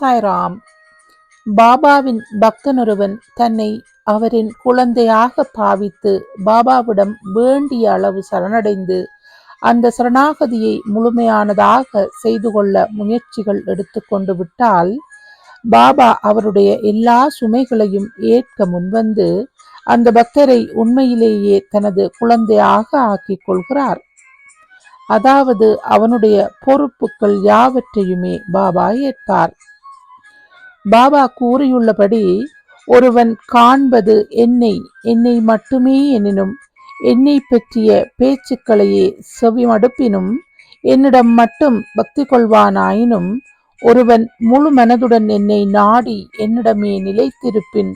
சாய்ராம். பாபாவின் பக்தனொருவன் தன்னை அவரின் குழந்தையாக பாவித்து பாபாவிடம் வேண்டிய அளவு சரணடைந்து அந்த சரணாகதியை முழுமையானதாக செய்து கொள்ள முயற்சிகள் எடுத்துக்கொண்டு விட்டால் பாபா அவருடைய எல்லா சுமைகளையும் ஏற்க முன்வந்து அந்த பக்தரை உண்மையிலேயே தனது குழந்தையாக ஆக்கிக் கொள்கிறார். அதாவது அவனுடைய பொறுப்புகள் யாவற்றையுமே பாபா ஏற்பார். பாபா கூறியுள்ளபடி ஒருவன் காண்பது என்னை என்னை மட்டுமே எனினும் என்னை பற்றிய பேச்சுக்களையே செவிமடுப்பினும் என்னிடம் மட்டும் பக்தி கொள்வானாயினும் ஒருவன் முழு மனதுடன் என்னை நாடி என்னிடமே நிலைத்திருப்பின்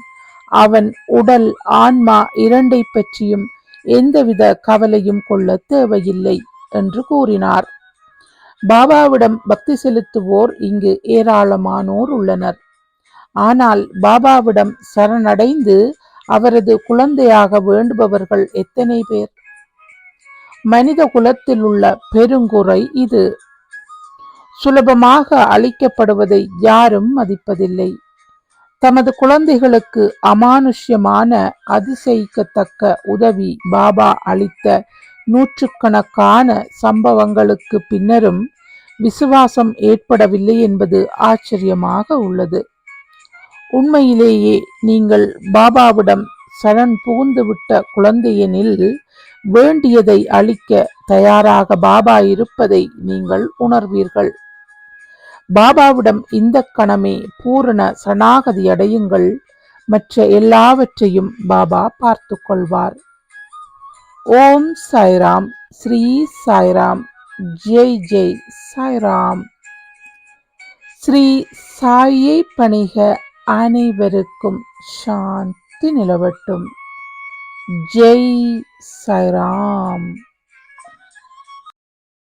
அவன் உடல் ஆன்மா இரண்டை பற்றியும் எந்தவித கவலையும் கொள்ள தேவையில்லை என்று கூறினார். பாபாவிடம் பக்தி செலுத்துவோர் இங்கு ஏராளமானோர் உள்ளனர். ஆனால் பாபாவிடம் சரணடைந்து அவரது குழந்தையாக வேண்டுபவர்கள் எத்தனை பேர்? மனித குலத்தில் உள்ள பெருங்குறை இது. சுலபமாக அளிக்கப்படுவதை யாரும் மதிப்பதில்லை. தமது குழந்தைகளுக்கு அமானுஷ்யமான அதிசயிக்கத்தக்க உதவி பாபா அளித்த நூற்றுக்கணக்கான சம்பவங்களுக்கு பின்னரும் விசுவாசம் ஏற்படவில்லை என்பது ஆச்சரியமாக உள்ளது. உண்மையிலேயே நீங்கள் பாபாவிடம் சரண் புகுந்துவிட்ட குழந்தையெனில் வேண்டியதை அளிக்க தயாராக பாபா இருப்பதை நீங்கள் உணர்வீர்கள். பாபாவிடம் இந்த கணமே பூரண சரணாகதி அடையுங்கள். மற்ற எல்லாவற்றையும் பாபா பார்த்து கொள்வார். ஓம் சாய்ராம். ஸ்ரீ சாய்ராம். ஜெய் ஜெய் சாய்ராம். ஸ்ரீ சாயை பணிக அனைவருக்கும் சாந்தி நிலவட்டும். ஜெய் சைராம்